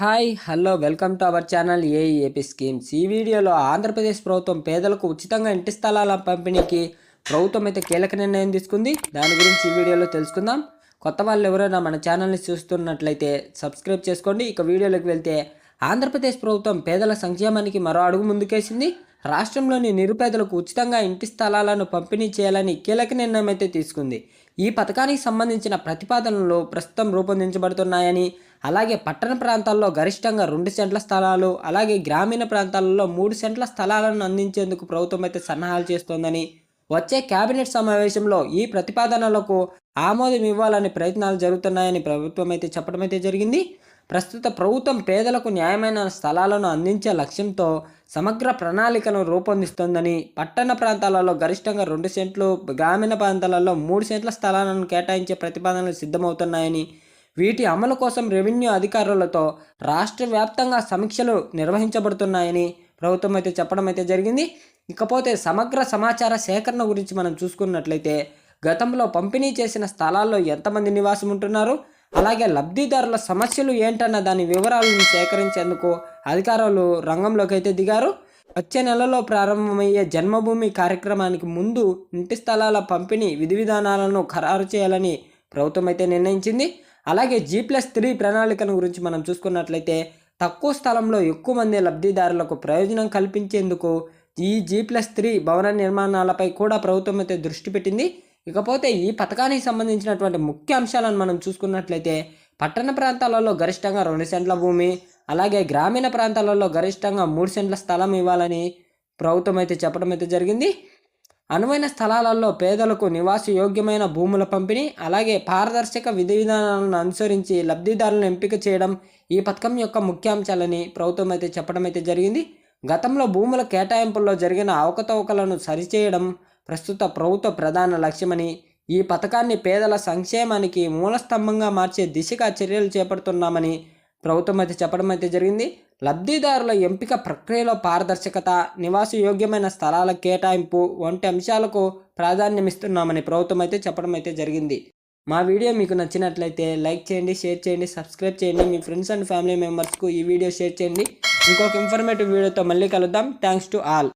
Hi hello welcome to our channel ఏఈఏపీ schemes. ఈ వీడియోలో ఆంధ్రప్రదేశ్ ప్రభుత్వం పేదలకు ఉచితంగా ఇంటి స్థలాల పంపిణీకి ప్రభుత్వం అయితే కీలక నిర్ణయం తీసుకుంది. దాని గురించి ఈ వీడియోలో తెలుసుకుందాం. కొత్త వాళ్ళు ఎవరైనా మన ఛానల్ని చూస్తున్నట్లయితే సబ్స్క్రైబ్ చేసుకోండి. ఇక వీడియోలోకి వెళ్తే ఆంధ్రప్రదేశ్ ప్రభుత్వం పేదల సంక్షేమానికి మరో అడుగు ముందుకేసింది. రాష్ట్రంలోని నిరుపేదలకు ఉచితంగా ఇంటి స్థలాలను పంపిణీ చేయాలని కీలక నిర్ణయం అయితే తీసుకుంది. ఈ పథకానికి సంబంధించిన ప్రతిపాదనలు ప్రస్తుతం రూపొందించబడుతున్నాయని అలాగే పట్టణ ప్రాంతాల్లో గరిష్టంగా రెండు సెంట్ల స్థలాలు అలాగే గ్రామీణ ప్రాంతాలలో మూడు సెంట్ల స్థలాలను అందించేందుకు ప్రభుత్వం అయితే సన్నాహాలు చేస్తోందని వచ్చే కేబినెట్ సమావేశంలో ఈ ప్రతిపాదనలకు ఆమోదం ఇవ్వాలని ప్రయత్నాలు జరుగుతున్నాయని ప్రభుత్వం అయితే చెప్పడం అయితే జరిగింది. ప్రస్తుత ప్రభుత్వం పేదలకు న్యాయమైన స్థలాలను అందించే లక్ష్యంతో సమగ్ర ప్రణాళికను రూపొందిస్తోందని పట్టణ ప్రాంతాలలో గరిష్టంగా రెండు సెంట్లు గ్రామీణ ప్రాంతాలలో మూడు సెంట్ల స్థలాలను కేటాయించే ప్రతిపాదనలు సిద్ధమవుతున్నాయని వీటి అమలు కోసం రెవెన్యూ అధికారులతో రాష్ట్ర వ్యాప్తంగా సమీక్షలు నిర్వహించబడుతున్నాయని ప్రభుత్వం అయితే చెప్పడం అయితే జరిగింది. ఇకపోతే సమగ్ర సమాచార సేకరణ గురించి మనం చూసుకున్నట్లయితే గతంలో పంపిణీ చేసిన స్థలాల్లో ఎంతమంది నివాసం ఉంటున్నారు? అలాగే లబ్ధిదారుల సమస్యలు ఏంటన్న దాని వివరాలను సేకరించేందుకు అధికారులు రంగంలోకి అయితే దిగారు. వచ్చే నెలలో ప్రారంభమయ్యే జన్మభూమి కార్యక్రమానికి ముందు ఇంటి స్థలాల పంపిణీ విధి విధానాలను ఖరారు చేయాలని ప్రభుత్వం అయితే నిర్ణయించింది. అలాగే జీ ప్లస్ త్రీ ప్రణాళికను గురించి మనం చూసుకున్నట్లయితే తక్కువ స్థలంలో ఎక్కువ మంది లబ్ధిదారులకు ప్రయోజనం కల్పించేందుకు ఈ జీ ప్లస్ త్రీ భవన నిర్మాణాలపై కూడా ప్రభుత్వం అయితే దృష్టి పెట్టింది. ఇకపోతే ఈ పథకానికి సంబంధించినటువంటి ముఖ్య అంశాలను మనం చూసుకున్నట్లయితే పట్టణ ప్రాంతాలలో గరిష్టంగా రెండు సెంట్ల భూమి అలాగే గ్రామీణ ప్రాంతాలలో గరిష్టంగా మూడు సెంట్ల స్థలం ఇవ్వాలని ప్రభుత్వం అయితే చెప్పడం అయితే జరిగింది. అనువైన స్థలాలలో పేదలకు నివాస యోగ్యమైన భూముల పంపిణీ అలాగే పారదర్శక విధి విధానాలను అనుసరించి లబ్ధిదారులను ఎంపిక చేయడం ఈ పథకం యొక్క ముఖ్యాంశాలని ప్రభుత్వం అయితే చెప్పడం అయితే జరిగింది. గతంలో భూముల కేటాయింపుల్లో జరిగిన అవకతవకలను సరిచేయడం ప్రస్తుత ప్రభుత్వ ప్రధాన లక్ష్యమని ఈ పథకాన్ని పేదల సంక్షేమానికి మూలస్తంభంగా మార్చే దిశగా చర్యలు చేపడుతున్నామని ప్రభుత్వం అయితే చెప్పడం అయితే జరిగింది. లబ్ధిదారుల ఎంపిక ప్రక్రియలో పారదర్శకత నివాస యోగ్యమైన స్థలాల కేటాయింపు వంటి అంశాలకు ప్రాధాన్యమిస్తున్నామని ప్రభుత్వం అయితే చెప్పడం అయితే జరిగింది. మా వీడియో మీకు నచ్చినట్లయితే లైక్ చేయండి షేర్ చేయండి సబ్స్క్రైబ్ చేయండి. మీ ఫ్రెండ్స్ అండ్ ఫ్యామిలీ మెంబర్స్కు ఈ వీడియో షేర్ చేయండి. ఇంకొక ఇన్ఫర్మేటివ్ వీడియోతో మళ్ళీ కలుద్దాం. Thanks to all